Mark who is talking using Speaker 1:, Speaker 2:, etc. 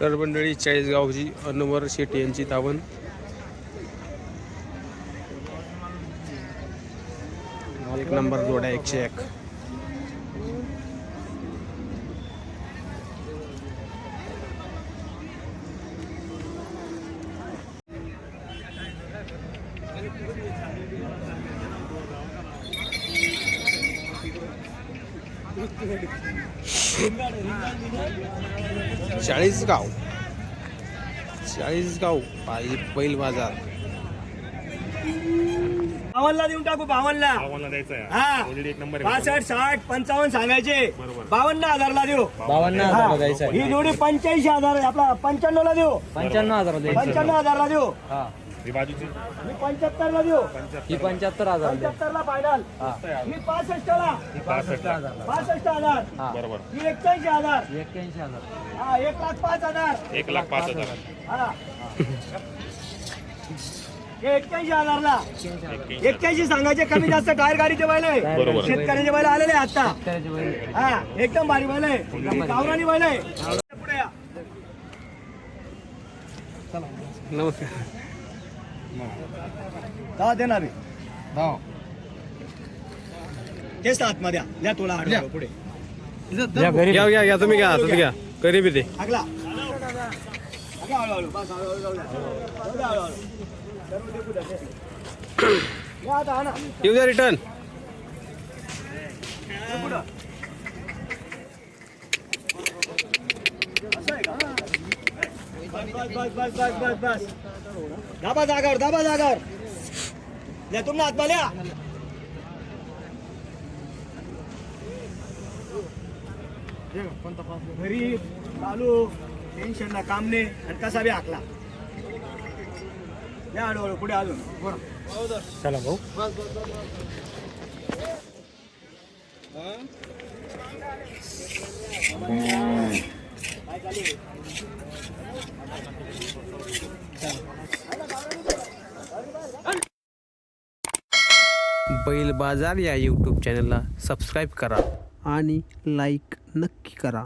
Speaker 1: तर मंडळी चाळीसगावची अनवर शेट्टी यांची दावण एक नंबर जोडा एकशे एक. चाळीसगाव. चाळीसगाव पायी बैल बाजार.
Speaker 2: बावनला देऊन टाकू बावनला
Speaker 3: बावनला द्यायचं आहे
Speaker 2: हा.
Speaker 3: Already एक नंबर आहे
Speaker 2: पासष्ट साठ पंचावन्न सांगायचे.
Speaker 3: बरोबर.
Speaker 2: बावन्न हजारला देऊ.
Speaker 4: बावन्न हजारला द्यायचं
Speaker 2: ही जोडी पंच्याऐंशी हजार आहे. आपला पंच्याण्णव ला देऊ.
Speaker 4: पंच्याण्णव हजारला द्यायचं
Speaker 2: पंच्याण्णव हजारला देऊ.
Speaker 4: हा.
Speaker 3: ही बाजूची.
Speaker 2: मी पंच्याहत्तर ला देऊ.
Speaker 4: ही पंच्याहत्तर हजार
Speaker 2: पंच्याहत्तर ला फायनल
Speaker 4: हा.
Speaker 2: मी पासष्ट ला.
Speaker 4: पासष्ट हजार.
Speaker 2: पासष्ट हजार.
Speaker 4: हा.
Speaker 3: बरोबर.
Speaker 2: ही एक्क्याऐंशी हजार.
Speaker 4: एक्क्याऐंशी हजार.
Speaker 2: हा एक लाख पाच हजार.
Speaker 3: एक लाख पाच हजार.
Speaker 2: हा. हे एक्क्याऐंशी हजारला.
Speaker 3: एक्क्याऐंशी
Speaker 2: एक्क्याऐंशी सांगायचे कमी जास्त टायर गाडीचे बैल आहे.
Speaker 3: बरोबर.
Speaker 2: शेतकऱ्याचे बैल. आलेले आहे आता.
Speaker 4: बैल.
Speaker 2: हा एकदम भारी बैल आहे. गावरानी बैल आहे. पुढे या.
Speaker 1: नमस्कार.
Speaker 2: दहा दे ना बे. तेच आतमध्ये या. द्या रुपये पुढे
Speaker 1: घ्या घ्या घ्या तुम्ही घ्या तुम्ही घ्या गरीबी ते
Speaker 2: आगला आगला हळूहळू. बस हळूहळू जाऊ द्या. जाऊ द्या हळूहळू. सर्व टेकू द्या, ते. या आता, हा ना.
Speaker 1: येऊ द्या रिटर्न
Speaker 2: हे पुढं. असं आहे का? बस, बस, बस, बस, बस, बस. दाबा जागावर दाबा जागावर द्या तुम्हाला हातमाल या घरी चालू टेन्शन ना काम नाही आणि कसा बी हाकला. या हळूहळू पुढे अजून.
Speaker 4: चला भाऊ.
Speaker 1: बैल बाजार या यूट्यूब चॅनलला सबस्क्राईब करा. आणि लाईक नक्की करा.